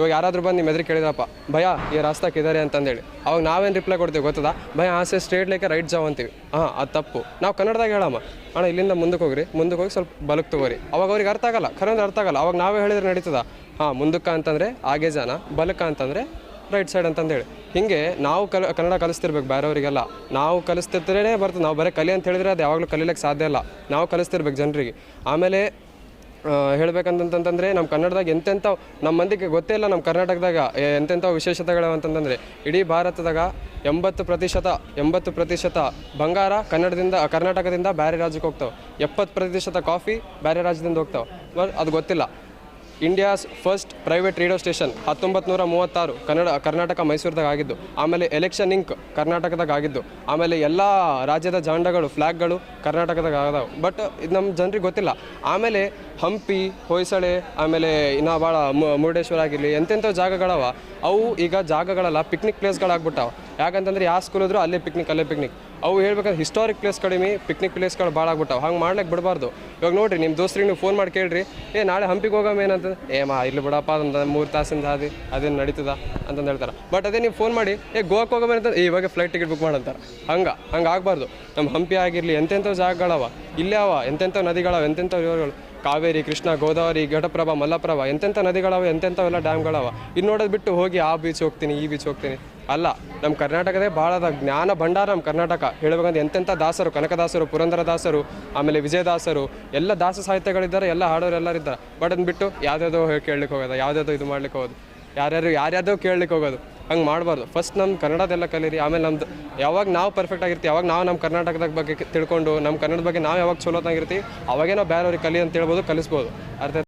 ಇವಾಗ ಯಾರಾದರೂ ಬಂದು ನಿಮ್ಮ ಎದುರು ಕೇಳಿದ್ರಪ್ಪ, ಭಯ, ಈ ರಾಸ್ತಾಕ್ ಇದ್ದಾರೆ ಅಂತಂದೇಳಿ. ಅವಾಗ ನಾವೇನು ರಿಪ್ಲೈ ಕೊಡ್ತೀವಿ ಗೊತ್ತದ? ಭಯ, ಆಸೆ ಸ್ಟ್ರೇಟ್ ಲೈಕ್ ರೈಟ್ ಜಾವ್ ಅಂತೀವಿ. ಹಾಂ, ಅದು ತಪ್ಪು. ನಾವು ಕನ್ನಡದಾಗ ಹೇಳಮ್ಮ, ಅಣ್ಣ, ಇಲ್ಲಿಂದ ಮುಂದಕ್ಕೆ ಹೋಗ್ರಿ ಮುಂದಕ್ಕೆ ಹೋಗಿ ಸ್ವಲ್ಪ ಬಲಕ್ಕೆ ತಗೋರಿ. ಅವಾಗ ಅವ್ರಿಗೆ ಅರ್ಥ ಆಗಲ್ಲ ಖರೆ ಅಂದ್ರೆ ಅರ್ಥ ಆಗಲ್ಲ. ಅವಾಗ ನಾವೇ ಹೇಳಿದ್ರೆ ನಡೀತದ? ಹಾಂ, ಮುಂದಕ್ಕೆ ಅಂತಂದರೆ ಆಗೆ ಜನ ಬಲಕ ಅಂತಂದರೆ ರೈಟ್ ಸೈಡ್ ಅಂತಂದೇಳಿ. ಹಿಂಗೆ ನಾವು ಕಲ, ಕನ್ನಡ ಕಲಿಸ್ತಿರ್ಬೇಕು ಬೇರೆಯವರಿಗೆಲ್ಲ. ನಾವು ಕಲಿಸ್ತಿರ್ತೇನೆ ಬರ್ತದೆ ನಾವು ಬರೀ ಕಲಿ ಅಂತ ಹೇಳಿದ್ರೆ ಅದು ಯಾವಾಗಲೂ ಕಲಿಲಿಕ್ಕೆ ಸಾಧ್ಯ ಇಲ್ಲ. ನಾವು ಕಲಿಸ್ತಿರ್ಬೇಕು ಜನರಿಗೆ. ಆಮೇಲೆ ಹೇಳ್ಬೇಕಂತಂತಂದ್ರೆ ನಮ್ಮ ಕನ್ನಡದಾಗ ಎಂತೆಂಥ ನಮ್ಮ ಮಂದಿಗೆ ಗೊತ್ತೇ ಇಲ್ಲ ನಮ್ಮ ಕರ್ನಾಟಕದಾಗ ಎಂತೆಂಥ ವಿಶೇಷತೆಗಳು ಅಂತಂತಂದರೆ ಇಡೀ ಭಾರತದಾಗ ಎಂಬತ್ತು ಪ್ರತಿಶತ ಎಂಬತ್ತು ಪ್ರತಿಶತ ಬಂಗಾರ ಕನ್ನಡದಿಂದ, ಕರ್ನಾಟಕದಿಂದ ಬೇರೆ ರಾಜ್ಯಕ್ಕೆ ಹೋಗ್ತಾವೆ. ಎಪ್ಪತ್ತು ಪ್ರತಿಶತ ಕಾಫಿ ಬೇರೆ ರಾಜ್ಯದಿಂದ ಹೋಗ್ತಾವೆ. ಅದು ಗೊತ್ತಿಲ್ಲ. India's first private radio station ಹತ್ತೊಂಬತ್ತು ನೂರ ಮೂವತ್ತಾರು ಕನ್ನಡ, ಕರ್ನಾಟಕ ಮೈಸೂರದಾಗ ಆಗಿದ್ದು ಆಮೇಲೆ ಎಲೆಕ್ಷನ್ ಇಂಕ್ ಕರ್ನಾಟಕದಾಗ ಆಗಿದ್ದು ಆಮೇಲೆ ಎಲ್ಲ ರಾಜ್ಯದ ಜಾಂಡಗಳು ಫ್ಲ್ಯಾಗ್ಗಳು ಕರ್ನಾಟಕದಾಗ ಆಗದವು ಬಟ್ ಇದು ನಮ್ಮ ಜನರಿಗೆ ಗೊತ್ತಿಲ್ಲ. ಆಮೇಲೆ ಹಂಪಿ, ಹೊಯ್ಸಳೆ, ಆಮೇಲೆ ಇನ್ನು ಭಾಳ ಮುರುಡೇಶ್ವರ ಆಗಿರಲಿ ಎಂತೆಂಥ ಜಾಗಗಳವ. ಅವು ಈಗ ಜಾಗಗಳಲ್ಲ, ಪಿಕ್ನಿಕ್ ಪ್ಲೇಸ್ಗಳಾಗ್ಬಿಟ್ಟಾವ. ಯಾಕಂತಂದ್ರೆ ಯಾವ ಸ್ಕೂಲ್ ಇದ್ರು ಅಲ್ಲೇ ಪಿಕ್ನಿಕ್ ಅಲ್ಲೇ ಪಿಕ್ನಿಕ್ ಅವು ಹೇಳ್ಬೇಕಂದ್ರೆ ಹಿಸ್ಟಾರಿಕ್ ಪ್ಲೇಸ್ ಕಡಿಮೆ ಪಿಕ್ನಿಕ್ ಪ್ಲೇಸ್ಗಳು ಭಾಳ ಆಗ್ಬಿಟ್ಟಾವ. ಹಂಗೆ ಮಾಡ್ಲಿಕ್ಕೆ ಬಿಡಬಾರ್ದು. ಇವಾಗ ನೋಡ್ರಿ ನಿಮ್ಮ ದೋಸ್ತ್ರಿಗೆ ನೀವು ಫೋನ್ ಮಾಡಿ ಕೇಳ್ರಿ. ಏ ನಾಳೆ ಹಂಪಿಗೆ ಹೋಗಮ್ಮ ಏನಂತ. ಏ ಮಾ ಇಲ್ಲಿ ಬಿಡಪ್ಪ ಅಂತ ಮೂರು ತಾಸಿಂದ ಹಾದಿ ಅದೇನು ನಡೀತದ ಅಂತಂದು ಹೇಳ್ತಾರೆ. ಬಟ್ ಅದೇ ನೀವು ಫೋನ್ ಮಾಡಿ ಏ ಗೋವಾಕ್ಕೆ ಹೋಗಮ್ಮ ಅಂತ "ಏ, ಇವಾಗ ಫ್ಲೈಟ್ ಟಿಕೆಟ್ ಬುಕ್ ಮಾಡಂತಾರೆ ಹಂಗೆ ಹಂಗೆ ಆಗಬಾರ್ದು. ನಮ್ಮ ಹಂಪಿ ಆಗಿರಲಿ ಎಂತೆಂಥ ಜಾಗಗಳವ. ಇಲ್ಲೇ ಅವ ಎಂತೆಂಥ ನದಿಗಳವ ಎಂತೆಂಥ ಇವರುಗಳು ಕಾವೇರಿ ಕೃಷ್ಣ ಗೋದಾವರಿ ಘಟಪ್ರಭಾ ಮಲ್ಲಪ್ರಭಾ ಎಂತೆಂಥ ನದಿಗಳವ ಎಂತೆಂಥವೆಲ್ಲ ಡ್ಯಾಮ್ಗಳವ ಇನ್ನು ನೋಡೋದು ಬಿಟ್ಟು ಹೋಗಿ ಆ ಬೀಚ್ ಹೋಗ್ತೀನಿ ಈ ಬೀಚ್ ಹೋಗ್ತೀನಿ. ಅಲ್ಲ ನಮ್ಮ ಕರ್ನಾಟಕದೇ ಭಾಳದ ಜ್ಞಾನ ಭಂಡಾರ ನಮ್ಮ ಕರ್ನಾಟಕ. ಹೇಳ್ಬೇಕಂದ್ರೆ ಎಂತೆಂಥ ದಾಸರು, ಕನಕದಾಸರು, ಪುರಂದರ ದಾಸರು, ಆಮೇಲೆ ವಿಜಯದಾಸರು, ಎಲ್ಲ ದಾಸ ಸಾಹಿತ್ಯಗಳಿದ್ದಾರೆ, ಎಲ್ಲ ಹಾಡೋರು ಎಲ್ಲರಿದ್ದಾರೆ ಬಟ್ ಅಂದ್ಬಿಟ್ಟು ಹೇಳಿ ಕೇಳಲಿಕ್ಕೆ ಹೋಗೋದು ಯಾವ್ದಾದ್ರು ಇದು ಮಾಡ್ಲಿಕ್ಕೆ ಹೋಗೋದು, ಯಾರ್ಯಾರು ಯಾರ್ಯಾವ್ದೋ ಕೇಳಲಿಕ್ಕೆ ಹೋಗೋದು. ಹಂಗೆ ಮಾಡಬಾರ್ದು. ಫಸ್ಟ್ ನಮ್ಮ ಕನ್ನಡದೆಲ್ಲ ಕಲೀರಿ, ಆಮೇಲೆ ನಮ್ದು ಯಾವಾಗ ನಾವು ಪರ್ಫೆಕ್ಟ್ ಆಗಿರ್ತೀವಿ, ಯಾವಾಗ ನಾವು ನಮ್ಮ ಕರ್ನಾಟಕದ ಬಗ್ಗೆ ತಿಳ್ಕೊಂಡು ನಮ್ಮ ಕನ್ನಡದ ಬಗ್ಗೆ ನಾವು ಯಾವಾಗ ಚಲೋತಾಗಿರ್ತೀವಿ ಅವಾಗೇ ನಾವು ಬೇರೆಯವ್ರಿಗೆ ಕಲಿ ಅಂತ ಹೇಳ್ಬೋದು, ಕಲಿಸ್ಬೋದು. ಅರ್ಥ